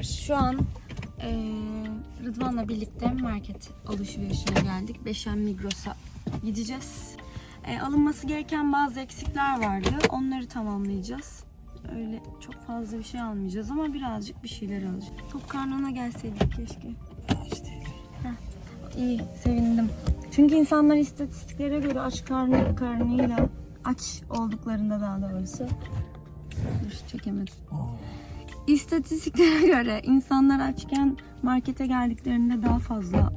Merhabalar. Şu an eee Rıdvan'la birlikte market alışverişine geldik. Beşen Migros'a gideceğiz. Eee, alınması gereken bazı eksikler vardı. Onları tamamlayacağız. Öyle çok fazla bir şey almayacağız ama birazcık bir şeyler alacağız. Tok karnına gelseydik keşke. Heh, İyi, sevindim. Çünkü insanlar istatistiklere göre aç karnı, karnıyla aç olduklarında daha doğrusu. Dur çekemedim. İstatistiklere göre insanlar açken markete geldiklerinde daha fazla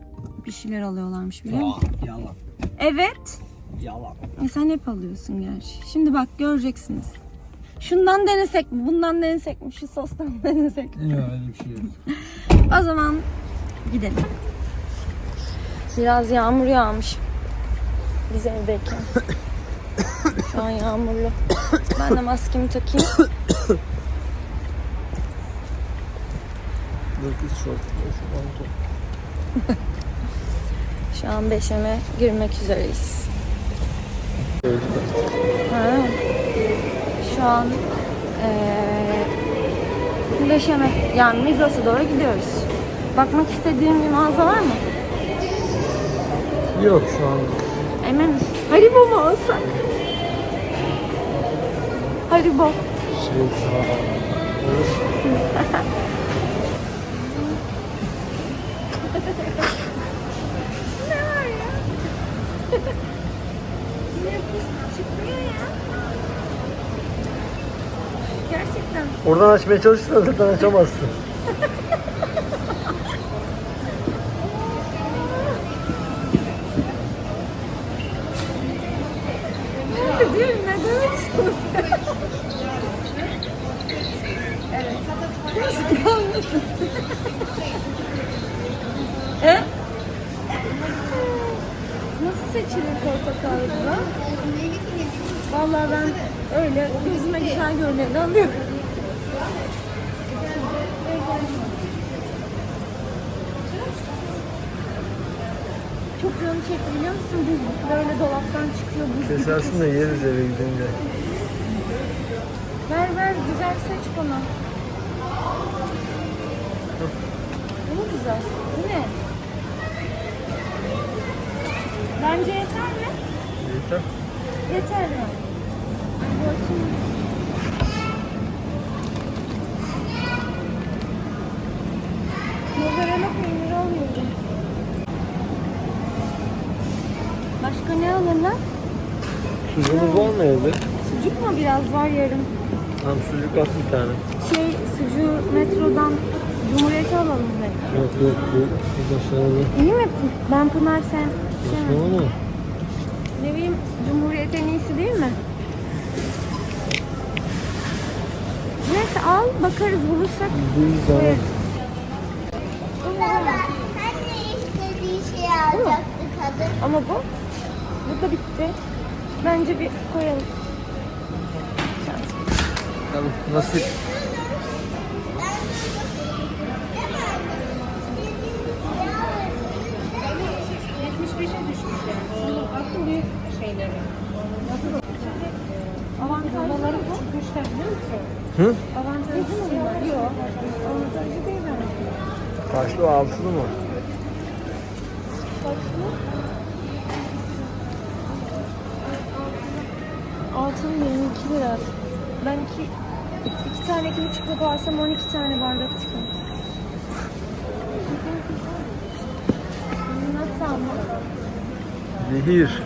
bir şeyler alıyorlarmış biliyor musun? Yalan. Evet. Yalan. E sen hep alıyorsun gerçi. Şimdi bak göreceksiniz. Şundan denesek mi? Bundan denesek mi? Şu sostan denesek mi? Yok öyle bir şey yok. O zaman gidelim. Biraz yağmur yağmış. Biz evdeyken. Şu an yağmurlu. Ben de maskemi takayım. Şort. Şu pantolon. Şu an Beşem'e girmek üzereyiz. Ha. Şu an eee Beşem'e yani Migros'a doğru gidiyoruz. Bakmak istediğin bir mağaza var mı? Yok şu an. Emin misin? Haribo mu alsak? Haribo. Şey. Olur. Ne var ya? ne yapıyorsun? Çıkmıyor ya. Gerçekten. Oradan açmaya çalışırsan zaten açamazsın. He? Nasıl seçilir portakallı? Vallahi ben öyle gözüme güzel görüneni alıyorum. Çok canım çekti biliyor musun? Buz böyle dolaptan çıkıyor buz. Kesersin de yeriz eve gidince. Ver ver güzel seç bana. Bu mu güzel? Bu ne? Bence yeter mi? Yeter. Yeter mi? Bakayım. Mozzarella peyniri almıyorum. Ne alırlar? Sucuğumuz var mı evde? Sucuk mu biraz var yarım? Tamam sucuk at bir tane. Şey sucuğu metrodan Cumhuriyet'e alalım belki. Yok yok bu. Başarılı. İyi mi? Ben Pınar sen. Şey mi? Mı? Ne bileyim Cumhuriyet en iyisi değil mi? Neyse al bakarız bulursak Bir tane. koyarız. Her ne istediği şeyi alacaktı kadın. Ama bu bu da bitti. Bence bir koyalım. Tamam. Nasip. Avantajları bu. Hı? Avantajı mı? Yok. Avantajı değil bence. Kaçlı altılı mı? Tane iki buçuk lira alsam 12 tane bardak çıkar. Nasıl ama? Zehir.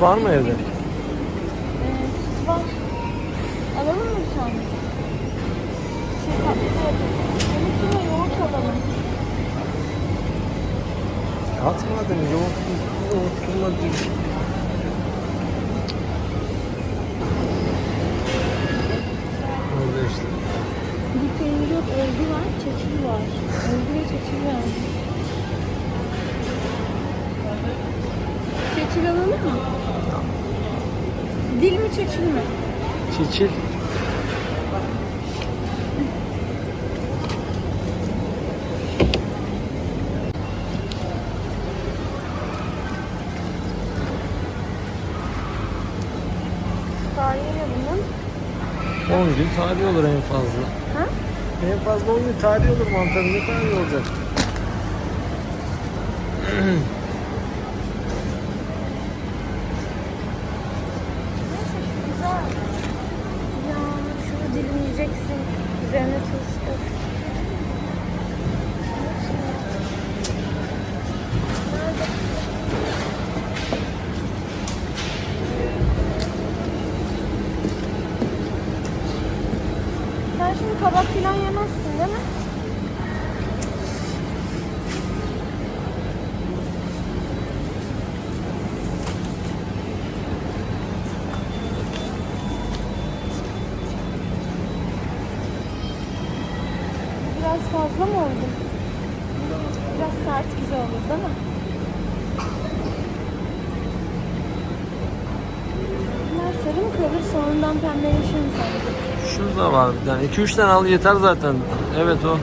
Var mı evde? Ee, süt var. Alalım mı bir tane? Şey tatlısı yapalım. Demek yoğurt alalım. Atmadın yoğurt. Yoğurt bulmadın. Orada işte. Bir yok. Örgü var. Çeçil var. Örgü ve çeçil var. Çeçil alalım mı? Dil mi çeçil mi? Çiçil. Tarihi bunun? 10 gün tarih olur en fazla. Ha? En fazla 10 gün tarih olur mantarın ne tarih olacak? Neyse şu güzel. Ya şunu dilimleyeceksin. Üzerine tuz koy. Sen şimdi kabak falan yemezsin değil mi? Biraz fazla mı oldu? Biraz sert güzel olur değil mi? Bunlar sarı mı kalır sonradan pembeleşir mi sence? Şurada var bir tane. 2-3 tane al yeter zaten. Evet o.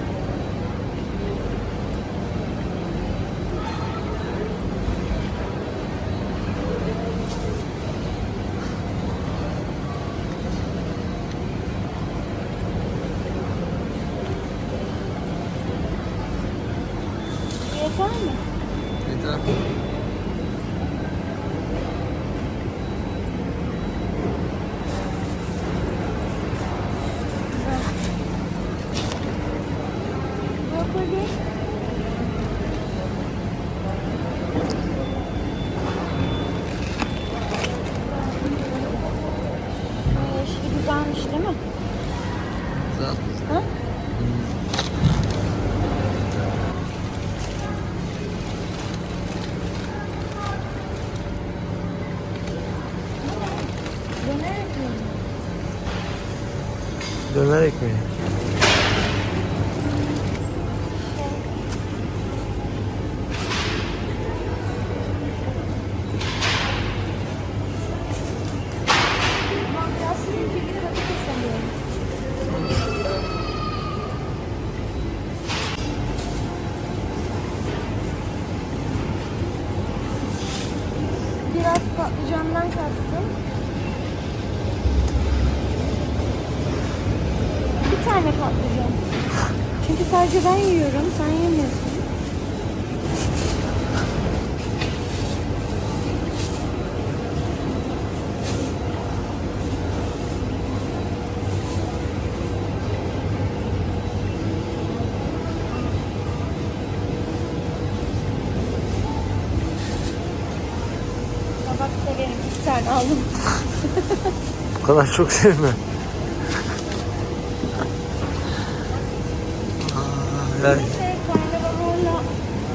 Döner ekmeği. Tane patlıcan. Çünkü sadece ben yiyorum, sen yemiyorsun. Kabak severim. Bir tane. Bu kadar çok sevme. Aa, yani Şey, karnabaharla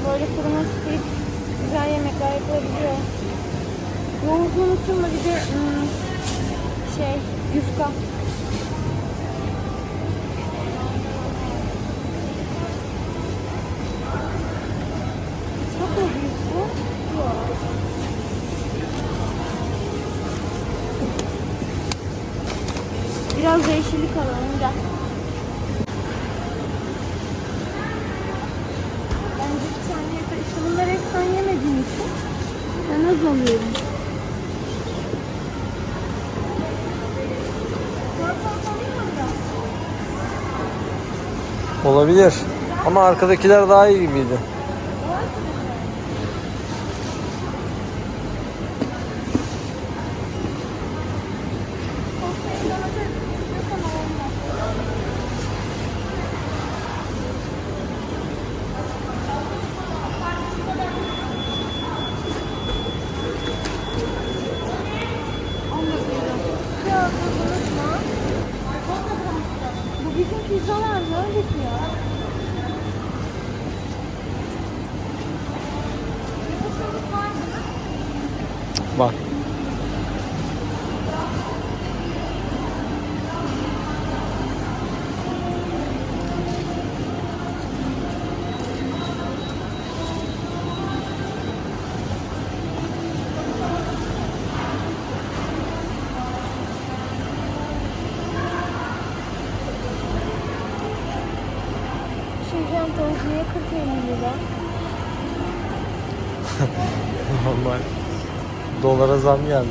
böyle kuruma sıkayıp güzel yapılabiliyor. Yoğurtlu unuttum da bir de hmm, şey, yufka. Olabilir. Ama arkadakiler daha iyi gibiydi. Kokteyl domates istiyorsan olmaz. Yok, unutma. Bu bizim pizzalar mı? Öyle ki ya. Yumurtamız var mı? Bak. Zam geldi.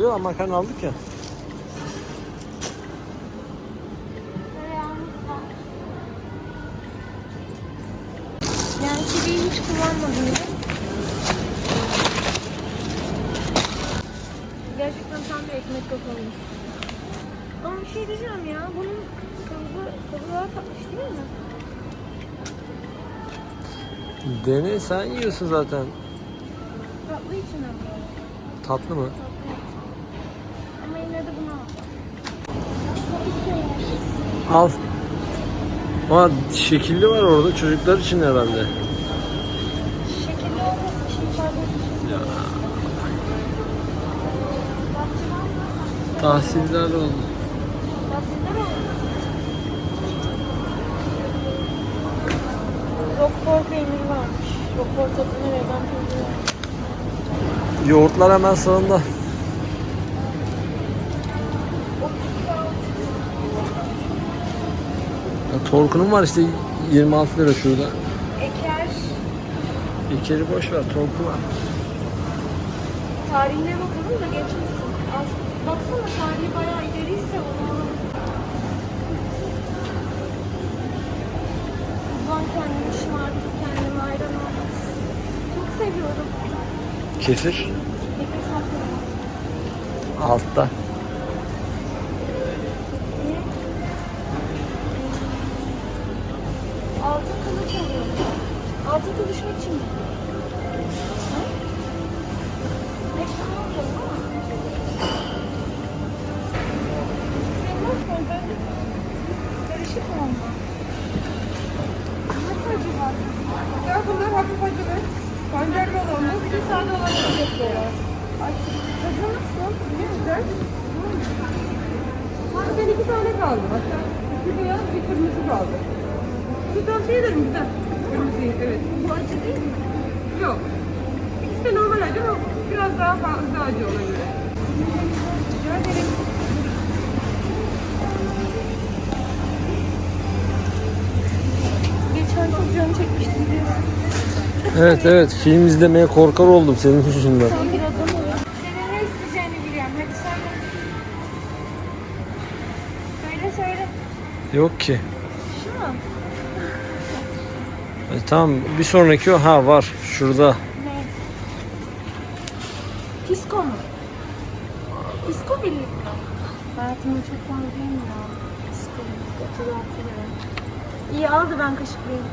Yok makarna aldık ya. Değil mi? Dene sen yiyorsun zaten. Tatlı için ama. Tatlı mı? Ama yine de bunu al. Al. Ama şekilli var orada çocuklar için herhalde. Şekilli. Tahsiller oldu. Tahsiller oldu. Roquefort peyniri varmış. Roquefort tadını vegan peyniri var. Yoğurtlar hemen sağında. Ya, Torkunun var işte 26 lira şurada. Eker. İkeri boş ver torku var. Tarihine bakalım da geçmesin. Baksana tarihi bayağı ileriyse onu alalım. Ulan kendimi seviyorum. Almak. altta. Altın kılıç alıyorum. Altın kılıçmak için mi? Ha? Ne kullanmadın ama? Bilmem ki, ben Karışık mı onlar? Nasıl acaba? Ya bunlar hafif acılı. Pancarlı olanı, bir de sade olanı yapıyorlar. Ay, tadı nasıl? Ne güzel. Ben iki tane kaldı. Hatta bir beyaz, bir kırmızı kaldı. Bir evet. Bu acı değil mi? Yok. İkisi de normal acı ama biraz daha fazla acı olabilir. Rica ederim. Geçen çok canım çekmişti biliyorsun. Evet evet film izlemeye korkar oldum senin yüzünden. Bir. Senin ne isteyeceğini biliyorum. Hadi söyle. Söyle söyle. Yok ki. E, tamam bir sonraki o ha var şurada. Ne? Pisko mu? Pisko birlikte. Hayatımda çok pahalı değil mi ya? Pisko birlikte. 36 lira. İyi aldı ben kaşıklayayım.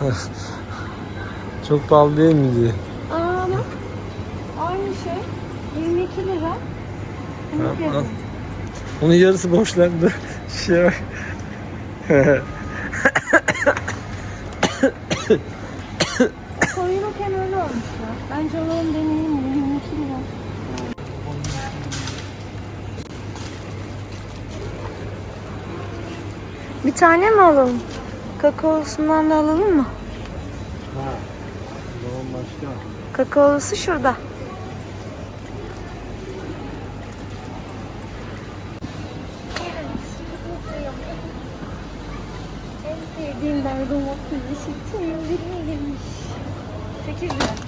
Çok pahalı değil mi diye. Aa bak. Aynı şey. 22 lira. Al. yazıyor. Onun yarısı boşlandı. Şeye bak. Soyulurken öyle olmuş ya. Bence alalım deneyeyim mi? 22 lira. Bir tane mi alalım? Kakaolusundan da alalım mı? Ha. Zaman başka. Kakaolusu şurada. Sevdiğim bergamot kızışı temizliğine girmiş. 8 lira.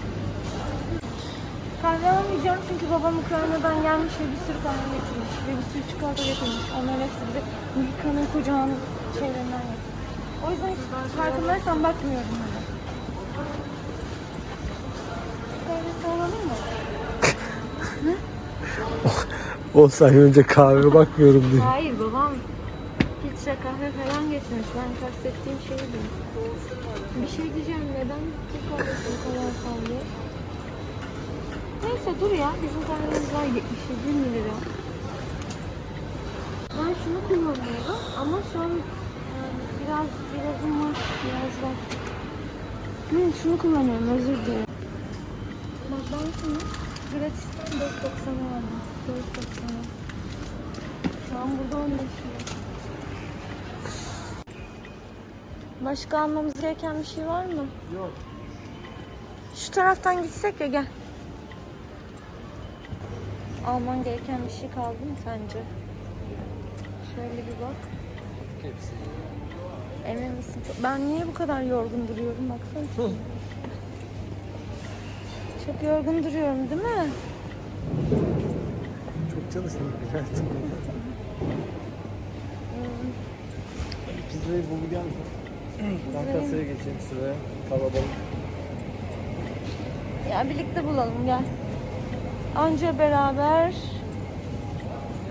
Kahve almayacağım çünkü babam Ukrayna'dan gelmiş ve bir sürü kahve getirmiş. Ve bir sürü çikolata getirmiş. Onların hepsi bize Milka'nın kocaman şeylerinden getirmiş. O yüzden hiç farkındaysan bakmıyorum bile. Kahvesi alalım mı? O saniye önce kahve bakmıyorum diye. Hayır babam filtre kahve falan getirmiş. Ben kastettiğim şey değil. Bir şey diyeceğim neden Türk kahvesi bu kadar pahalı? Neyse dur ya bizim kahvemiz var 77 lira. Ben şunu kullanıyorum ama şu an yani biraz birazım var biraz var. Hı, şunu kullanıyorum özür dilerim. Bak ben şunu gratisten 4.90'a aldım. 4.90'a. an burada 15 lira. Başka almamız gereken bir şey var mı? Yok. Şu taraftan gitsek ya gel. Alman gereken bir şey kaldı mı sence? Şöyle bir bak. Hepsi. Emin misin? Ben niye bu kadar yorgun duruyorum baksana. Çok yorgun duruyorum değil mi? Çok çalıştım. Evet. Pizzayı geldi. Ben kasaya geçeyim sıraya. Kalabalık. Ya birlikte bulalım gel. Anca beraber.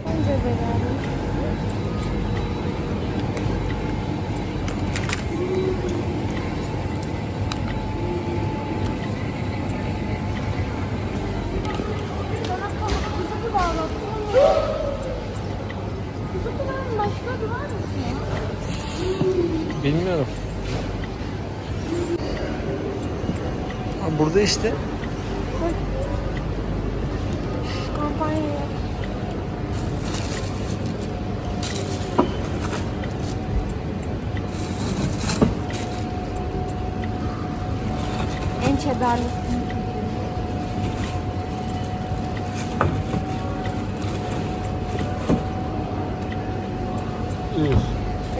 Anca beraber. Sana kalıp kuzu Üf.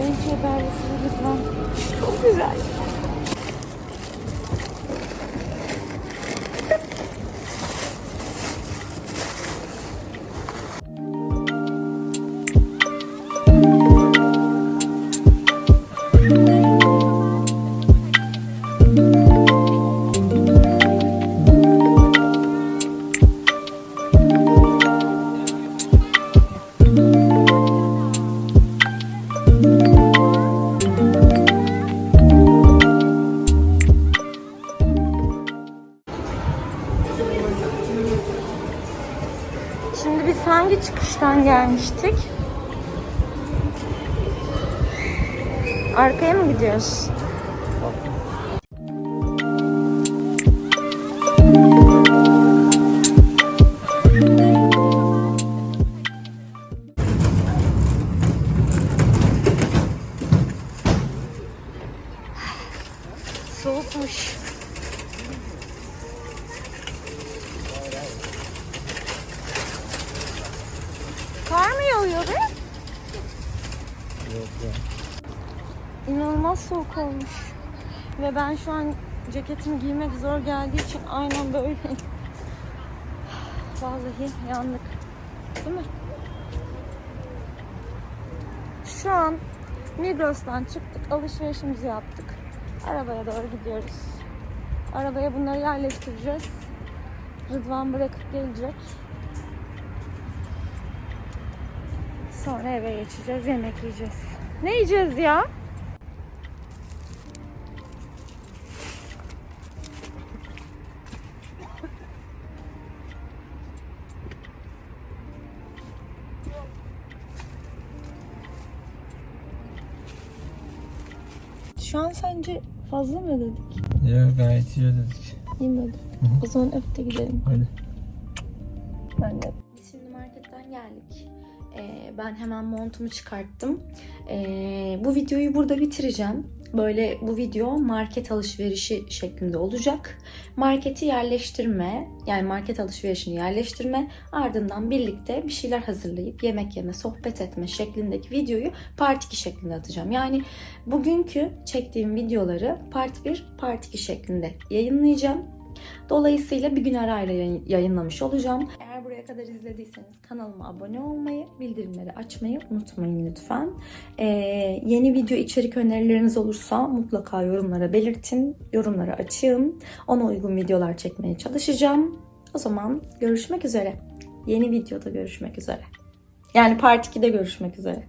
En çedarlısını lütfen. Çok güzel. Çıkıştan gelmiştik? Arkaya mı gidiyoruz? Yağıyor be? Yok ya. İnanılmaz soğuk olmuş. Ve ben şu an ceketimi giymek zor geldiği için aynen böyle. Vallahi yandık. Değil mi? Şu an Migros'tan çıktık, alışverişimizi yaptık. Arabaya doğru gidiyoruz. Arabaya bunları yerleştireceğiz. Rıdvan bırakıp gelecek. Sonra eve geçeceğiz, yemek yiyeceğiz. Ne yiyeceğiz ya? Şu an sence fazla mı ödedik? Ya gayet iyi ödedik. Yemedim. O zaman öpte gidelim. Hadi. Ben hemen montumu çıkarttım. Ee, bu videoyu burada bitireceğim. Böyle bu video market alışverişi şeklinde olacak. Marketi yerleştirme, yani market alışverişini yerleştirme, ardından birlikte bir şeyler hazırlayıp yemek yeme, sohbet etme şeklindeki videoyu part 2 şeklinde atacağım. Yani bugünkü çektiğim videoları part 1, part 2 şeklinde yayınlayacağım. Dolayısıyla bir gün arayla yayın- yayınlamış olacağım. Eğer buraya kadar izlediyseniz kanalıma abone olmayı, bildirimleri açmayı unutmayın lütfen. Ee, yeni video içerik önerileriniz olursa mutlaka yorumlara belirtin. Yorumları açığım. Ona uygun videolar çekmeye çalışacağım. O zaman görüşmek üzere. Yeni videoda görüşmek üzere. Yani part 2'de görüşmek üzere.